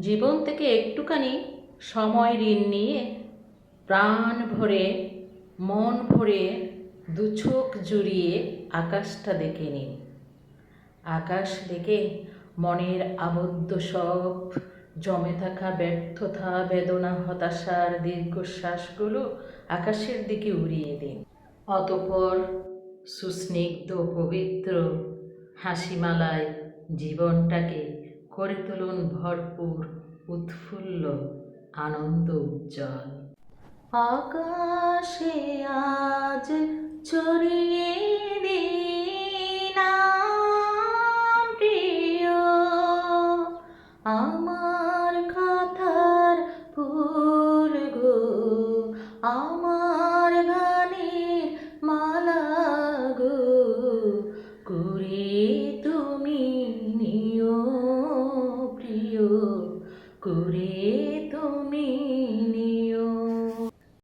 জীবন থেকে একটুখানি সময় ঋণ নিয়ে প্রাণ ভরে, মন ভরে দু চোখ জুড়িয়ে আকাশটা দেখে নিন। আকাশ দেখে মনের আবদ্ধ সব, জমে থাকা ব্যর্থতা, বেদনা, হতাশার দীর্ঘশ্বাসগুলো আকাশের দিকে উড়িয়ে দিন। অতপর সুস্নিগ্ধ পবিত্র হাসিমালায় জীবনটাকে করে তুলুন ভরপুর, উৎফুল্ল, আনন্দ উজ্জ্বল। আকাশে আজ ছড়িয়ে প্রিয়। আমার খাতার ফুল গো, আমার করে তুমি